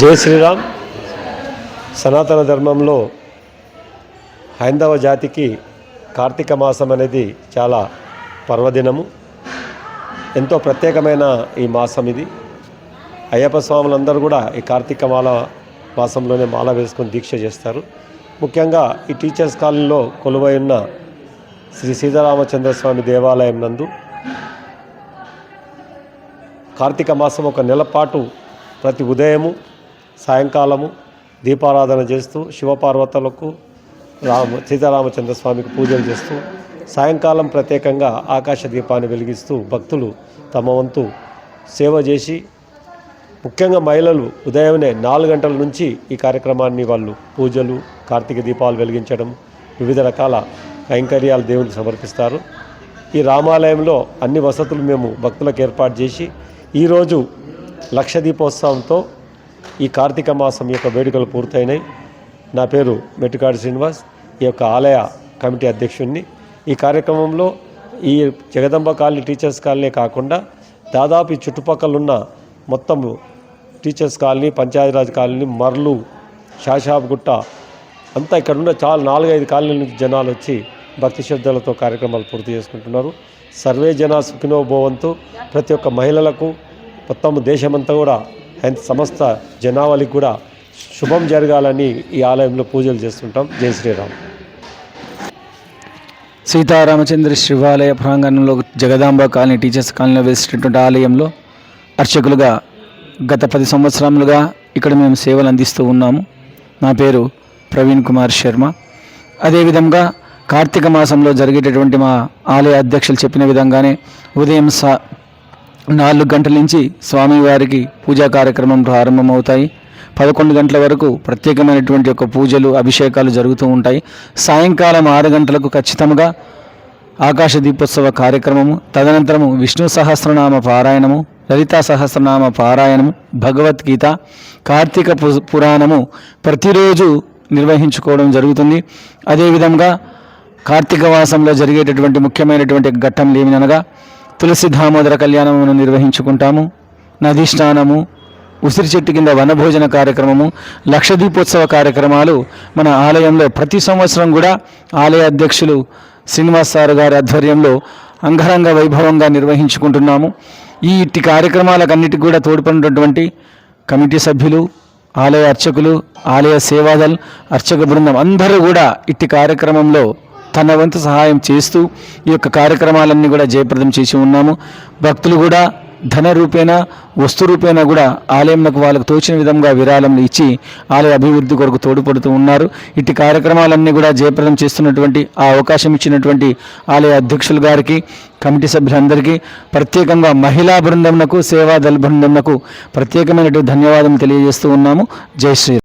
జై శ్రీరామ్. సనాతన ధర్మంలో హైందవ జాతికి కార్తీక మాసం అనేది చాలా పర్వదినము. ఎంతో ప్రత్యేకమైన ఈ మాసం ఇది. అయ్యప్ప స్వాములందరూ కూడా ఈ కార్తీక మాల మాసంలోనే మాల వేసుకొని దీక్ష చేస్తారు. ముఖ్యంగా ఈ టీచర్స్ కాలనీలో కొలువై ఉన్న శ్రీ సీతారామచంద్ర స్వామి దేవాలయం నందు కార్తీక మాసం ఒక నెల పాటు ప్రతి ఉదయము సాయంకాలము దీపారాధన చేస్తూ శివపార్వతులకు రామ సీతారామచంద్ర స్వామికి పూజలు చేస్తూ సాయంకాలం ప్రత్యేకంగా ఆకాశ దీపాన్ని వెలిగిస్తూ భక్తులు తమ వంతు సేవ చేసి ముఖ్యంగా మహిళలు ఉదయమే నాలుగు గంటల నుంచి ఈ కార్యక్రమాన్ని వాళ్ళు పూజలు కార్తీక దీపాలు వెలిగించడం వివిధ రకాల కైంకర్యాలు దేవునికి సమర్పిస్తారు. ఈ రామాలయంలో అన్ని వసతులు మేము భక్తులకు ఏర్పాటు చేసి ఈరోజు లక్ష దీపోత్సవంతో ఈ కార్తీక మాసం యొక్క వేడుకలు పూర్తయినాయి. నా పేరు మెట్టుకాడి శ్రీనివాస్. ఈ యొక్క ఆలయ కమిటీ అధ్యక్షుడిని ఈ కార్యక్రమంలో ఈ జగదంబ కాలనీ టీచర్స్ కాలనీ కాకుండా దాదాపు ఈ చుట్టుపక్కలున్న మొత్తం టీచర్స్ కాలనీ పంచాయతీరాజ్ కాలనీ మర్లు షాషాబ్గుట్ట అంతా ఇక్కడున్న చాలా నాలుగైదు కాలనీల నుంచి జనాలు వచ్చి భక్తి శ్రద్ధలతో కార్యక్రమాలు పూర్తి చేసుకుంటున్నారు. సర్వే జన సుఖినో భవంతు. ప్రతి ఒక్క మహిళలకు మొత్తం దేశమంతా కూడా అండ్ సమస్త జనావళికి కూడా శుభం జరగాలని ఈ ఆలయంలో పూజలు చేస్తుంటాం. జై శ్రీరామ్. సీతారామచంద్ర శివాలయ ప్రాంగణంలో జగదాంబ కాలనీ టీచర్స్ కాలనీలో వేసినటువంటి ఆలయంలో అర్చకులుగా గత పది సంవత్సరాలుగా ఇక్కడ మేము సేవలు అందిస్తూ ఉన్నాము. నా పేరు ప్రవీణ్ కుమార్ శర్మ. అదేవిధంగా కార్తీక మాసంలో జరిగేటటువంటి మా ఆలయ అధ్యక్షులు చెప్పిన విధంగానే ఉదయం సా నాలుగు గంటల నుంచి స్వామివారికి పూజా కార్యక్రమం ప్రారంభమవుతాయి. పదకొండు గంటల వరకు ప్రత్యేకమైనటువంటి యొక్క పూజలు అభిషేకాలు జరుగుతూ ఉంటాయి. సాయంకాలం ఆరు గంటలకు ఖచ్చితంగా ఆకాశ దీపోత్సవ కార్యక్రమము తదనంతరము విష్ణు సహస్రనామ పారాయణము లలితా సహస్రనామ పారాయణము భగవద్గీత కార్తీక పు- పురాణము ప్రతిరోజు నిర్వహించుకోవడం జరుగుతుంది. అదేవిధంగా కార్తీక మాసంలో జరిగేటటువంటి ముఖ్యమైనటువంటి ఘట్టం ఏమినగా తులసి దామోదర కళ్యాణమును నిర్వహించుకుంటాము. నదీ స్నానము ఉసిరి చెట్టు కింద వనభోజన కార్యక్రమము లక్ష దీపోత్సవ కార్యక్రమాలు మన ఆలయంలో ప్రతి సంవత్సరం కూడా ఆలయ అధ్యక్షులు శ్రీనివాస్ సార్ గారి ఆధ్వర్యంలో అంగరంగ వైభవంగా నిర్వహించుకుంటున్నాము. ఈ ఇట్టి కార్యక్రమాలకన్నిటికి కూడా తోడ్పడినటువంటి కమిటీ సభ్యులు ఆలయ అర్చకులు ఆలయ సేవాదల్ అర్చక బృందం అందరూ కూడా ఇట్టి కార్యక్రమంలో తన వంతు సహాయం చేస్తూ ఈ యొక్క కార్యక్రమాలన్నీ కూడా జయప్రదం చేసి ఉన్నాము. భక్తులు కూడా ధన రూపేణ వస్తు రూపేణ కూడా ఆలయంకు వాళ్ళకు తోచిన విధంగా విరాళంలు ఇచ్చి ఆలయ అభివృద్ధి కొరకు తోడ్పడుతూ ఉన్నారు. ఇట్టి కార్యక్రమాలన్నీ కూడా జయప్రదం చేస్తున్నటువంటి ఆ అవకాశం ఇచ్చినటువంటి ఆలయ అధ్యక్షులు గారికి కమిటీ సభ్యులందరికీ ప్రత్యేకంగా మహిళా బృందంకు సేవాదళ బృందంకు ప్రత్యేకమైనటువంటి ధన్యవాదం తెలియజేస్తూ ఉన్నాము. జై శ్రీ